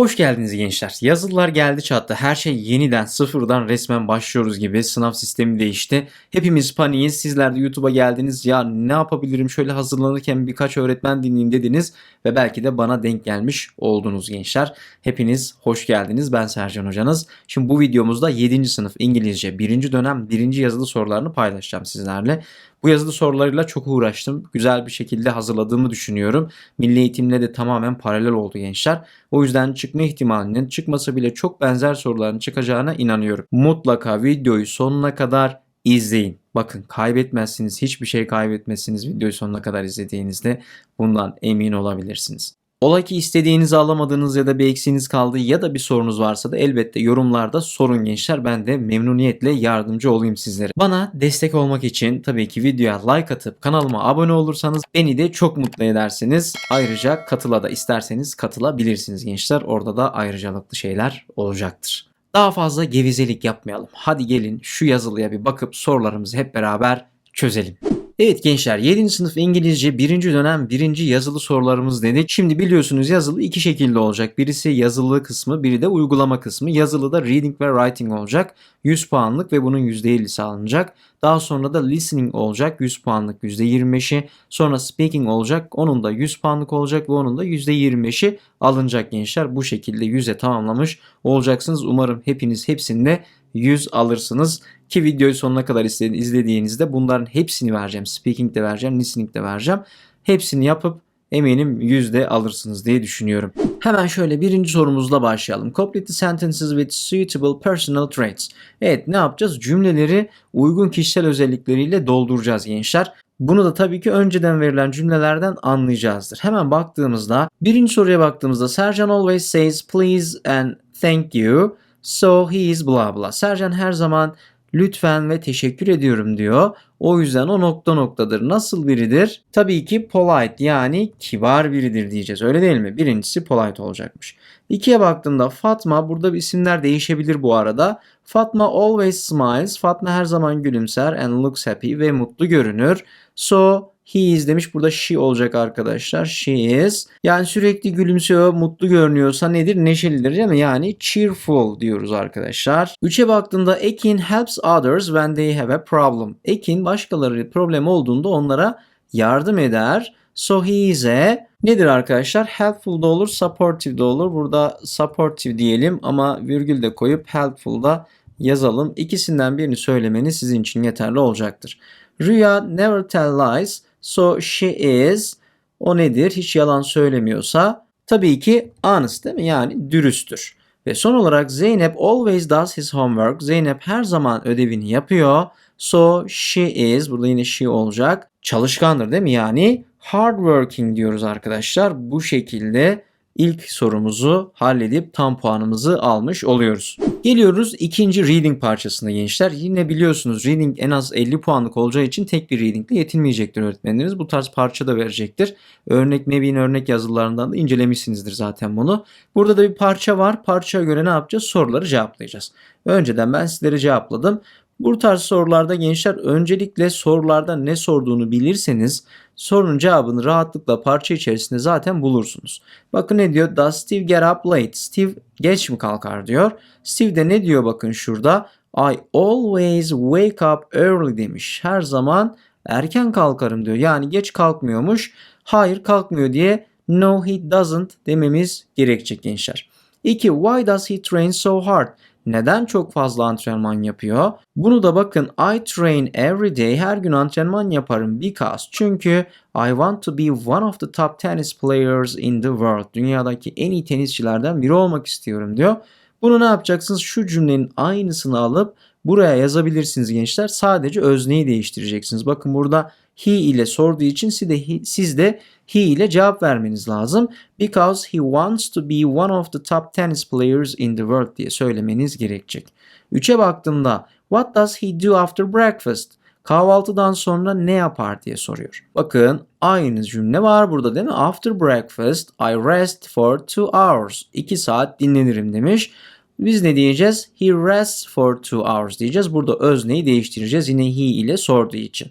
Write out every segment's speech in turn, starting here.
Hoş geldiniz gençler. Yazılılar geldi çattı. Her şey yeniden sıfırdan resmen başlıyoruz gibi. Sınav sistemi değişti. Hepimiz paniğiz. Sizler de YouTube'a geldiniz. Ya ne yapabilirim şöyle hazırlanırken birkaç öğretmen dinleyeyim dediniz. Ve belki de bana denk gelmiş oldunuz gençler. Hepiniz hoş geldiniz. Ben Sercan hocanız. Şimdi bu videomuzda 7. sınıf İngilizce 1. dönem 1. yazılı sorularını paylaşacağım sizlerle. Bu yazılı sorularıyla çok uğraştım. Güzel bir şekilde hazırladığımı düşünüyorum. Milli eğitimle de tamamen paralel oldu gençler. O yüzden çıkma ihtimalinin çıkmasa bile çok benzer soruların çıkacağına inanıyorum. Mutlaka videoyu sonuna kadar izleyin. Bakın kaybetmezsiniz, hiçbir şey kaybetmezsiniz videoyu sonuna kadar izlediğinizde bundan emin olabilirsiniz. Ola ki istediğinizi alamadığınız ya da bir eksiğiniz kaldı ya da bir sorunuz varsa da elbette yorumlarda sorun gençler. Ben de memnuniyetle yardımcı olayım sizlere. Bana destek olmak için tabii ki videoya like atıp kanalıma abone olursanız beni de çok mutlu edersiniz. Ayrıca katıla da isterseniz katılabilirsiniz gençler. Orada da ayrıcalıklı şeyler olacaktır. Daha fazla gevezelik yapmayalım. Hadi gelin şu yazılıya bir bakıp sorularımızı hep beraber çözelim. Evet gençler 7. sınıf İngilizce 1. dönem 1. yazılı sorularımız dedik. Şimdi biliyorsunuz yazılı iki şekilde olacak. Birisi yazılı kısmı biri de uygulama kısmı. Yazılı da reading ve writing olacak. 100 puanlık ve bunun %50'si alınacak. Daha sonra da listening olacak 100 puanlık %25'i. Sonra speaking olacak onun da 100 puanlık olacak ve onun da %25'i alınacak gençler. Bu şekilde 100'e tamamlamış olacaksınız. Umarım hepiniz hepsinde 100 alırsınız. Ki videoyu sonuna kadar izlediğinizde bunların hepsini vereceğim. Speaking de vereceğim, listening de vereceğim. Hepsini yapıp eminim yüzde alırsınız diye düşünüyorum. Hemen şöyle birinci sorumuzla başlayalım. Complete the sentences with suitable personal traits. Evet ne yapacağız? Cümleleri uygun kişisel özellikleriyle dolduracağız gençler. Bunu da tabii ki önceden verilen cümlelerden anlayacağızdır. Hemen baktığımızda birinci soruya baktığımızda Sercan always says please and thank you. So he is blah blah. Sercan her zaman lütfen ve teşekkür ediyorum diyor. O yüzden o nokta noktadır. Nasıl biridir? Tabii ki polite yani kibar biridir diyeceğiz. Öyle değil mi? Birincisi polite olacakmış. İkiye baktığımda Fatma burada isimler değişebilir bu arada. Fatma always smiles. Fatma her zaman gülümser and looks happy ve mutlu görünür. So He is demiş. Burada she olacak arkadaşlar. She is. Yani sürekli gülümsüyor, mutlu görünüyorsa nedir? Neşelidir değil mi? Yani cheerful diyoruz arkadaşlar. Üçe baktığında Ekin helps others when they have a problem. Ekin başkaları problem olduğunda onlara yardım eder. So he is a nedir arkadaşlar? Helpful da olur, supportive de olur. Burada supportive diyelim ama virgül de koyup helpful da yazalım. İkisinden birini söylemeniz sizin için yeterli olacaktır. Rüya never tell lies. So she is o nedir? Hiç yalan söylemiyorsa tabii ki honest değil mi? Yani dürüsttür. Ve son olarak Zeynep always does his homework. Zeynep her zaman ödevini yapıyor. So she is burada yine she olacak. Çalışkandır değil mi? Yani hardworking diyoruz arkadaşlar. Bu şekilde ilk sorumuzu halledip tam puanımızı almış oluyoruz. Geliyoruz ikinci reading parçasına gençler. Yine biliyorsunuz reading en az 50 puanlık olacağı için tek bir readingle yetinmeyecektir öğretmenleriniz. Bu tarz parça da verecektir. Örnek Mebi'nin örnek yazılarından da incelemişsinizdir zaten bunu. Burada da bir parça var. Parçaya göre ne yapacağız? Soruları cevaplayacağız. Önceden ben sizlere cevapladım. Bu tarz sorularda gençler öncelikle sorularda ne sorduğunu bilirseniz sorunun cevabını rahatlıkla parça içerisinde zaten bulursunuz. Bakın ne diyor? Does Steve get up late? Steve geç mi kalkar diyor. Steve de ne diyor bakın şurada? I always wake up early demiş. Her zaman erken kalkarım diyor. Yani geç kalkmıyormuş. Hayır kalkmıyor diye no he doesn't dememiz gerekecek gençler. 2. Why does he train so hard? Neden çok fazla antrenman yapıyor? Bunu da bakın I train every day. Her gün antrenman yaparım because. Çünkü I want to be one of the top tennis players in the world. Dünyadaki en iyi tenisçilerden biri olmak istiyorum diyor. Bunu ne yapacaksınız? Şu cümlenin aynısını alıp buraya yazabilirsiniz gençler. Sadece özneyi değiştireceksiniz. Bakın burada he ile sorduğu için siz de, he, siz de he ile cevap vermeniz lazım. Because he wants to be one of the top tennis players in the world diye söylemeniz gerekecek. Üçe baktığımda what does he do after breakfast? Kahvaltıdan sonra ne yapar diye soruyor. Bakın aynı cümle var burada değil mi? After breakfast I rest for two hours. 2 saat dinlenirim demiş. Biz ne diyeceğiz? He rests for two hours diyeceğiz. Burada özneyi değiştireceğiz yine he ile sorduğu için.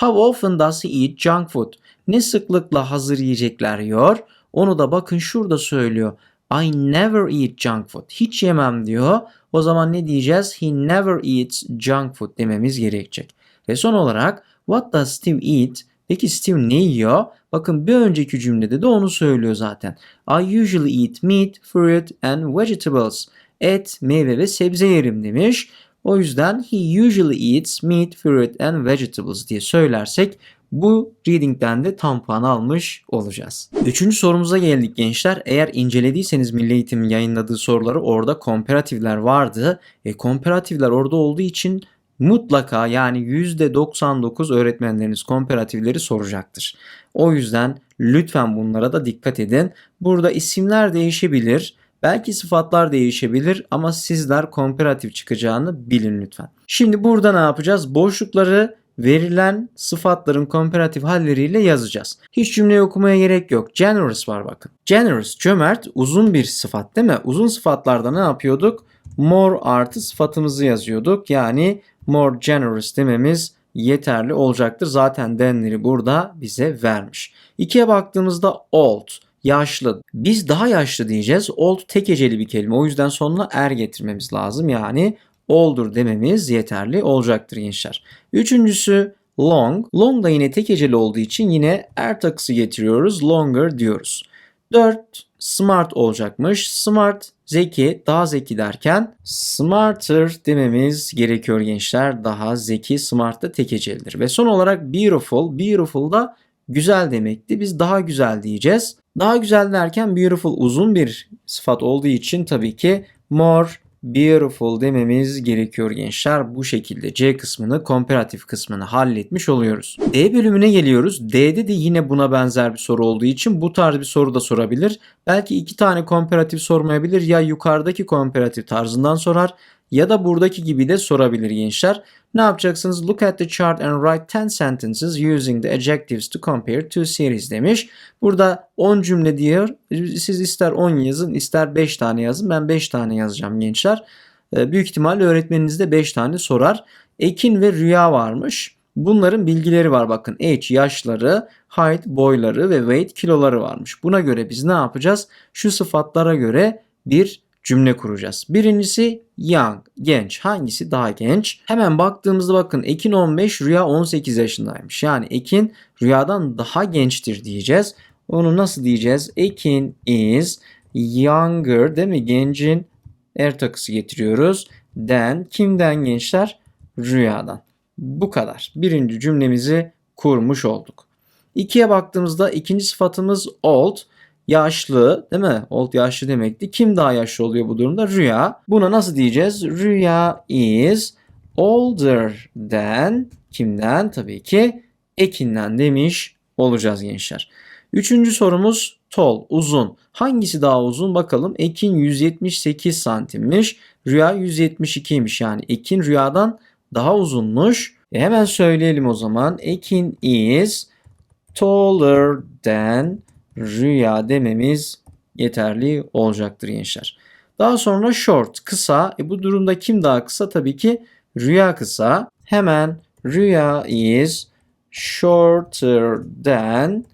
How often does he eat junk food? Ne sıklıkla hazır yiyecekler yiyor? Onu da bakın şurada söylüyor. I never eat junk food. Hiç yemem diyor. O zaman ne diyeceğiz? He never eats junk food dememiz gerekecek. Ve son olarak what does Steve eat? Peki Steve ne yiyor? Bakın bir önceki cümlede de onu söylüyor zaten. I usually eat meat, fruit and vegetables. Et, meyve ve sebze yerim demiş. O yüzden he usually eats meat, fruit and vegetables diye söylersek bu reading'den de tam puan almış olacağız. Üçüncü sorumuza geldik gençler. Eğer incelediyseniz Milli Eğitim'in yayınladığı soruları orada komparatifler vardı. E, komparatifler orada olduğu için mutlaka yani %99 öğretmenleriniz komparatifleri soracaktır. O yüzden lütfen bunlara da dikkat edin. Burada isimler değişebilir. Belki sıfatlar değişebilir ama sizler komparatif çıkacağını bilin lütfen. Şimdi burada ne yapacağız? Boşlukları verilen sıfatların komparatif halleriyle yazacağız. Hiç cümleyi okumaya gerek yok. Generous var bakın. Generous, cömert, uzun bir sıfat değil mi? Uzun sıfatlarda ne yapıyorduk? More artı sıfatımızı yazıyorduk. Yani more generous dememiz yeterli olacaktır. Zaten denleri burada bize vermiş. İkiye baktığımızda old yaşlı. Biz daha yaşlı diyeceğiz. Old tek eceli bir kelime. O yüzden sonuna er getirmemiz lazım. Yani oldur dememiz yeterli olacaktır gençler. Üçüncüsü long. Long da yine tek eceli olduğu için yine er takısı getiriyoruz. Longer diyoruz. 4 smart olacakmış. Smart zeki, daha zeki derken smarter dememiz gerekiyor gençler. Daha zeki, smart da tek ecelidir. Ve son olarak beautiful. Beautiful da güzel demekti. Biz daha güzel diyeceğiz. Daha güzel derken beautiful uzun bir sıfat olduğu için tabii ki more beautiful dememiz gerekiyor gençler. Bu şekilde C kısmını, komparatif kısmını halletmiş oluyoruz. D bölümüne geliyoruz. D'de de yine buna benzer bir soru olduğu için bu tarz bir soru da sorabilir. Belki iki tane komparatif sormayabilir. Ya yukarıdaki komparatif tarzından sorar ya da buradaki gibi de sorabilir gençler. Ne yapacaksınız? Look at the chart and write 10 sentences using the adjectives to compare two series demiş. Burada 10 cümle diyor. Siz ister 10 yazın ister 5 tane yazın. Ben 5 tane yazacağım gençler. Ee, büyük ihtimalle öğretmeniniz de 5 tane sorar. Ekin ve rüya varmış. Bunların bilgileri var bakın. Age yaşları, height boyları ve weight kiloları varmış. Buna göre biz ne yapacağız? Şu sıfatlara göre bir cümle kuracağız. Birincisi young, genç. Hangisi daha genç? Hemen baktığımızda bakın Ekin 15, Rüya 18 yaşındaymış. Yani Ekin Rüyadan daha gençtir diyeceğiz. Onu nasıl diyeceğiz? Ekin is younger değil mi? Gencin er takısı getiriyoruz. Then kimden gençler? Rüyadan. Bu kadar. Birinci cümlemizi kurmuş olduk. İkiye baktığımızda ikinci sıfatımız old yaşlı değil mi? Old yaşlı demekti. Kim daha yaşlı oluyor bu durumda? Rüya. Buna nasıl diyeceğiz? Rüya is older than kimden? Tabii ki Ekin'den demiş olacağız gençler. Üçüncü sorumuz tall, uzun. Hangisi daha uzun bakalım. Ekin 178 santimmiş. Rüya 172'ymiş yani. Ekin rüyadan daha uzunmuş. E hemen söyleyelim o zaman. Ekin is taller than rüya dememiz yeterli olacaktır gençler. Daha sonra short kısa. E bu durumda kim daha kısa? Tabii ki rüya kısa. Hemen rüya is shorter than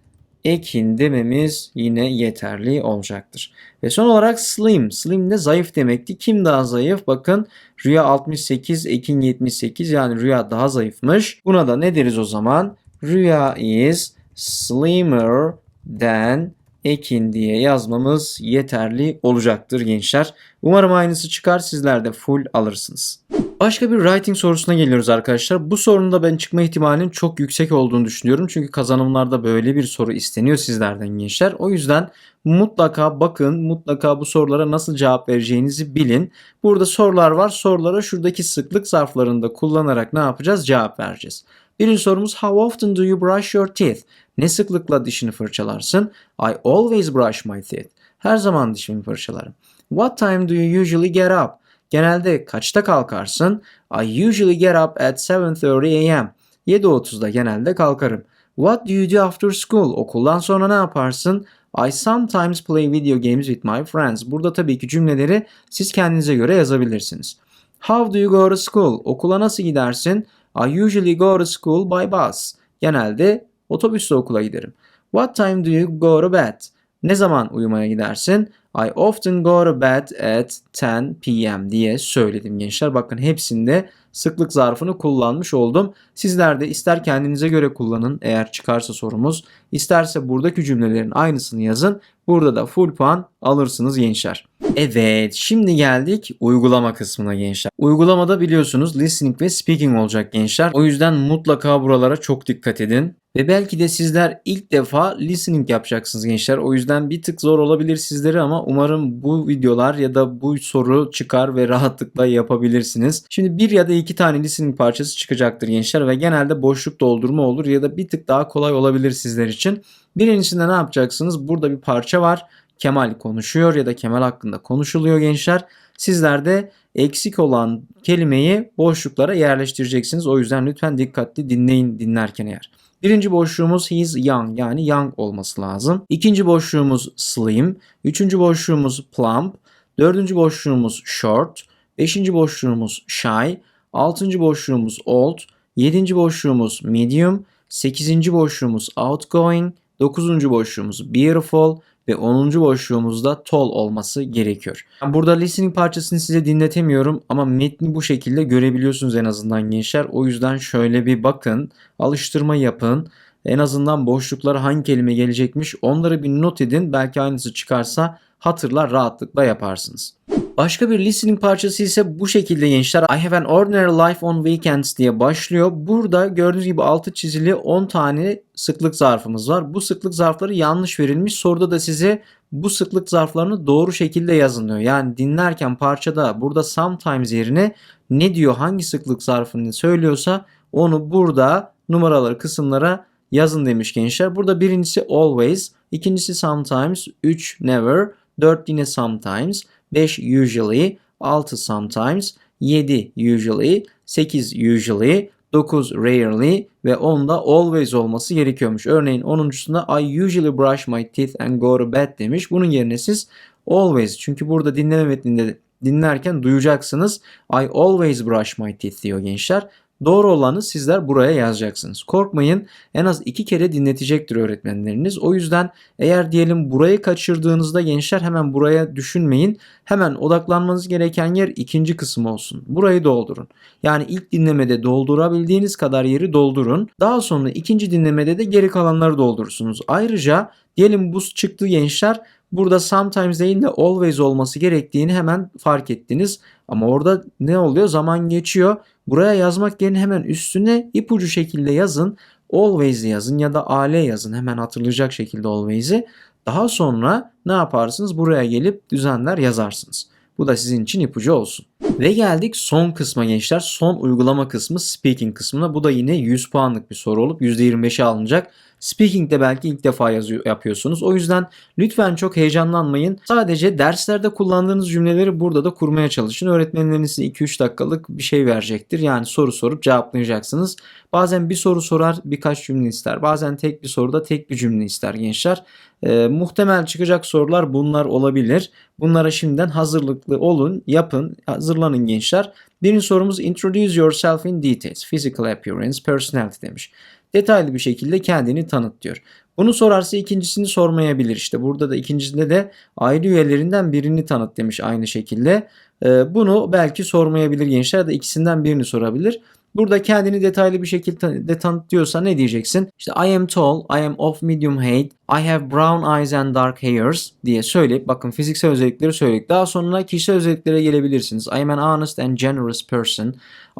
Ekin dememiz yine yeterli olacaktır. Ve son olarak slim. Slim de zayıf demekti. Kim daha zayıf? Bakın Rüya 68, Ekin 78 yani Rüya daha zayıfmış. Buna da ne deriz o zaman? Rüya is slimmer than Ekin diye yazmamız yeterli olacaktır gençler. Umarım aynısı çıkar sizler de full alırsınız. Başka bir writing sorusuna geliyoruz arkadaşlar. Bu sorunun da ben çıkma ihtimalinin çok yüksek olduğunu düşünüyorum. Çünkü kazanımlarda böyle bir soru isteniyor sizlerden gençler. O yüzden mutlaka bakın, mutlaka bu sorulara nasıl cevap vereceğinizi bilin. Burada sorular var. Sorulara şuradaki sıklık zarflarında kullanarak ne yapacağız? Cevap vereceğiz. Birinci sorumuz How often do you brush your teeth? Ne sıklıkla dişini fırçalarsın? I always brush my teeth. Her zaman dişimi fırçalarım. What time do you usually get up? Genelde kaçta kalkarsın? I usually get up at 7.30 am. 7.30'da genelde kalkarım. What do you do after school? Okuldan sonra ne yaparsın? I sometimes play video games with my friends. Burada tabii ki cümleleri siz kendinize göre yazabilirsiniz. How do you go to school? Okula nasıl gidersin? I usually go to school by bus. Genelde otobüsle okula giderim. What time do you go to bed? Ne zaman uyumaya gidersin? I often go to bed at 10 p.m. diye söyledim gençler. Bakın hepsinde sıklık zarfını kullanmış oldum. Sizler de ister kendinize göre kullanın eğer çıkarsa sorumuz. isterse buradaki cümlelerin aynısını yazın. Burada da full puan alırsınız gençler. Evet şimdi geldik uygulama kısmına gençler. Uygulamada biliyorsunuz listening ve speaking olacak gençler. O yüzden mutlaka buralara çok dikkat edin. Ve belki de sizler ilk defa listening yapacaksınız gençler. O yüzden bir tık zor olabilir sizlere ama umarım bu videolar ya da bu soru çıkar ve rahatlıkla yapabilirsiniz. Şimdi bir ya da iki tane listening parçası çıkacaktır gençler ve genelde boşluk doldurma olur ya da bir tık daha kolay olabilir sizler için. Birincisinde ne yapacaksınız? Burada bir parça var. Kemal konuşuyor ya da Kemal hakkında konuşuluyor gençler. Sizler de eksik olan kelimeyi boşluklara yerleştireceksiniz. O yüzden lütfen dikkatli dinleyin dinlerken eğer. Birinci boşluğumuz he's young yani young olması lazım. İkinci boşluğumuz slim. Üçüncü boşluğumuz plump. Dördüncü boşluğumuz short. Beşinci boşluğumuz shy. Altıncı boşluğumuz old. Yedinci boşluğumuz medium. Sekizinci boşluğumuz outgoing. Dokuzuncu boşluğumuz beautiful ve 10. boşluğumuzda tall olması gerekiyor. Burada listening parçasını size dinletemiyorum ama metni bu şekilde görebiliyorsunuz en azından gençler. O yüzden şöyle bir bakın, alıştırma yapın. En azından boşluklara hangi kelime gelecekmiş onları bir not edin. Belki aynısı çıkarsa hatırlar rahatlıkla yaparsınız. Başka bir listening parçası ise bu şekilde gençler. I have an ordinary life on weekends diye başlıyor. Burada gördüğünüz gibi altı çizili 10 tane sıklık zarfımız var. Bu sıklık zarfları yanlış verilmiş. Soruda da size bu sıklık zarflarını doğru şekilde yazın diyor. Yani dinlerken parçada burada sometimes yerine ne diyor hangi sıklık zarfını söylüyorsa onu burada numaraları kısımlara yazın demiş gençler. Burada birincisi always, ikincisi sometimes, 3 never, 4 yine sometimes, 5 usually, 6 sometimes, 7 usually, 8 usually, 9 rarely ve 10'da always olması gerekiyormuş. Örneğin 10.sunda I usually brush my teeth and go to bed demiş. Bunun yerine siz always çünkü burada dinleme metninde dinlerken duyacaksınız. I always brush my teeth diyor gençler. Doğru olanı sizler buraya yazacaksınız. Korkmayın en az iki kere dinletecektir öğretmenleriniz. O yüzden eğer diyelim burayı kaçırdığınızda gençler hemen buraya düşünmeyin. Hemen odaklanmanız gereken yer ikinci kısım olsun. Burayı doldurun. Yani ilk dinlemede doldurabildiğiniz kadar yeri doldurun. Daha sonra ikinci dinlemede de geri kalanları doldurursunuz. Ayrıca diyelim bu çıktı gençler burada sometimes değil de always olması gerektiğini hemen fark ettiniz. Ama orada ne oluyor? Zaman geçiyor. Buraya yazmak yerine hemen üstüne ipucu şekilde yazın. Always yazın ya da ale yazın. Hemen hatırlayacak şekilde always'i. Daha sonra ne yaparsınız? Buraya gelip düzenler yazarsınız. Bu da sizin için ipucu olsun. Ve geldik son kısma gençler. Son uygulama kısmı speaking kısmına. Bu da yine 100 puanlık bir soru olup %25'e alınacak. Speaking'de belki ilk defa yazıyor, yapıyorsunuz. O yüzden lütfen çok heyecanlanmayın. Sadece derslerde kullandığınız cümleleri burada da kurmaya çalışın. Öğretmenleriniz size 2-3 dakikalık bir şey verecektir. Yani soru sorup cevaplayacaksınız. Bazen bir soru sorar birkaç cümle ister. Bazen tek bir soruda tek bir cümle ister gençler. Ee, muhtemel çıkacak sorular bunlar olabilir. Bunlara şimdiden hazırlıklı olun, yapın, hazırlanın gençler. Birinci sorumuz introduce yourself in details. Physical appearance, personality demiş detaylı bir şekilde kendini tanıt diyor. Bunu sorarsa ikincisini sormayabilir. İşte burada da ikincisinde de aile üyelerinden birini tanıt demiş aynı şekilde. Ee, bunu belki sormayabilir gençler de ikisinden birini sorabilir. Burada kendini detaylı bir şekilde tanıtıyorsa ne diyeceksin? İşte I am tall, I am of medium height, I have brown eyes and dark hairs diye söyleyip bakın fiziksel özellikleri söyledik. Daha sonra kişisel özelliklere gelebilirsiniz. I am an honest and generous person.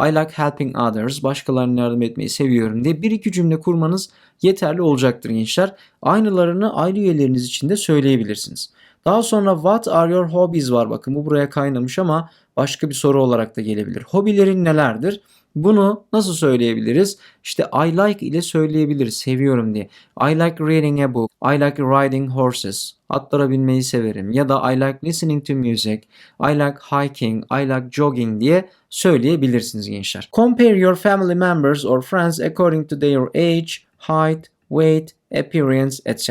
I like helping others. Başkalarına yardım etmeyi seviyorum diye bir iki cümle kurmanız yeterli olacaktır gençler. Aynılarını aile üyeleriniz için de söyleyebilirsiniz. Daha sonra what are your hobbies var bakın bu buraya kaynamış ama başka bir soru olarak da gelebilir. Hobilerin nelerdir? Bunu nasıl söyleyebiliriz? İşte I like ile söyleyebiliriz. Seviyorum diye. I like reading a book. I like riding horses. Atlara binmeyi severim. Ya da I like listening to music. I like hiking. I like jogging diye söyleyebilirsiniz gençler. Compare your family members or friends according to their age, height, weight, appearance, etc.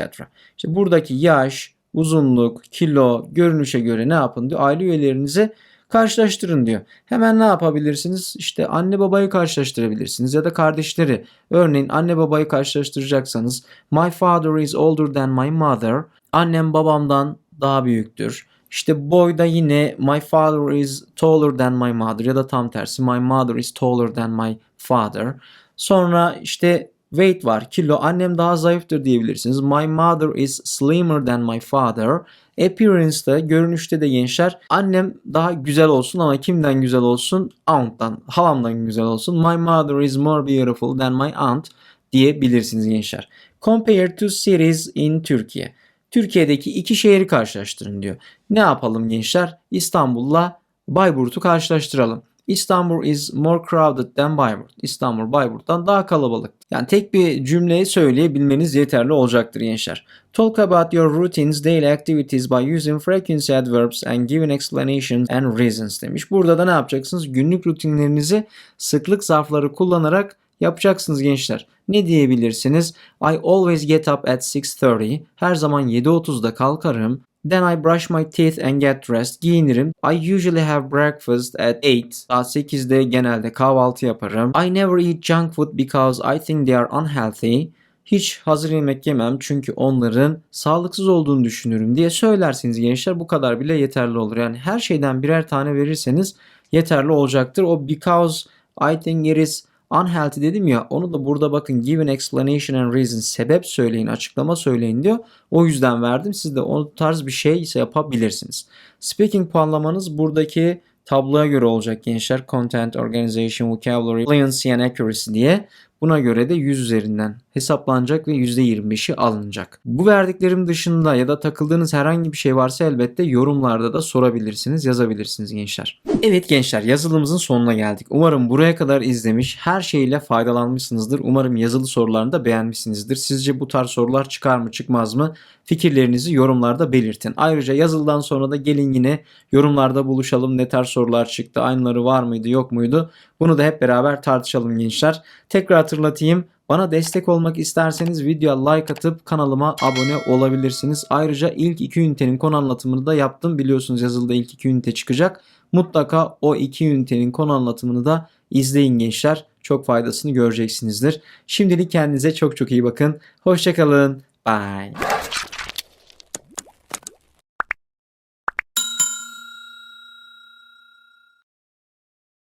İşte buradaki yaş, uzunluk, kilo, görünüşe göre ne yapın diyor. Aile üyelerinizi Karşılaştırın diyor. Hemen ne yapabilirsiniz? İşte anne babayı karşılaştırabilirsiniz ya da kardeşleri. Örneğin anne babayı karşılaştıracaksanız My father is older than my mother. Annem babamdan daha büyüktür. İşte boyda yine my father is taller than my mother ya da tam tersi my mother is taller than my father. Sonra işte weight var kilo annem daha zayıftır diyebilirsiniz. My mother is slimmer than my father. Appearance'da görünüşte de gençler annem daha güzel olsun ama kimden güzel olsun? Aunt'tan halamdan güzel olsun. My mother is more beautiful than my aunt diyebilirsiniz gençler. Compare two cities in Türkiye. Türkiye'deki iki şehri karşılaştırın diyor. Ne yapalım gençler? İstanbul'la Bayburt'u karşılaştıralım. İstanbul is more crowded than Bayburt. İstanbul Bayburt'tan daha kalabalık. Yani tek bir cümleyi söyleyebilmeniz yeterli olacaktır gençler. Talk about your routines, daily activities by using frequency adverbs and giving explanations and reasons demiş. Burada da ne yapacaksınız? Günlük rutinlerinizi sıklık zarfları kullanarak yapacaksınız gençler. Ne diyebilirsiniz? I always get up at 6.30. Her zaman 7.30'da kalkarım. Then I brush my teeth and get dressed. Giyinirim. I usually have breakfast at 8. Saat 8'de genelde kahvaltı yaparım. I never eat junk food because I think they are unhealthy. Hiç hazır yemek yemem çünkü onların sağlıksız olduğunu düşünürüm diye söylersiniz gençler. Bu kadar bile yeterli olur. Yani her şeyden birer tane verirseniz yeterli olacaktır. O because I think it is unhealthy dedim ya onu da burada bakın give an explanation and reason sebep söyleyin açıklama söyleyin diyor. O yüzden verdim. Siz de o tarz bir şey ise yapabilirsiniz. Speaking puanlamanız buradaki tabloya göre olacak gençler. Content, Organization, Vocabulary, Fluency and Accuracy diye. Buna göre de 100 üzerinden hesaplanacak ve %25'i alınacak. Bu verdiklerim dışında ya da takıldığınız herhangi bir şey varsa elbette yorumlarda da sorabilirsiniz, yazabilirsiniz gençler. Evet gençler yazılımımızın sonuna geldik. Umarım buraya kadar izlemiş, her şeyle faydalanmışsınızdır. Umarım yazılı sorularını da beğenmişsinizdir. Sizce bu tarz sorular çıkar mı çıkmaz mı? Fikirlerinizi yorumlarda belirtin. Ayrıca yazılıdan sonra da gelin yine yorumlarda buluşalım. Ne tarz sorular çıktı? Aynıları var mıydı yok muydu? Bunu da hep beraber tartışalım gençler. Tekrar hatırlatayım. Bana destek olmak isterseniz videoya like atıp kanalıma abone olabilirsiniz. Ayrıca ilk iki ünitenin konu anlatımını da yaptım. Biliyorsunuz yazılıda ilk iki ünite çıkacak. Mutlaka o iki ünitenin konu anlatımını da izleyin gençler. Çok faydasını göreceksinizdir. Şimdilik kendinize çok çok iyi bakın. Hoşçakalın. Bye.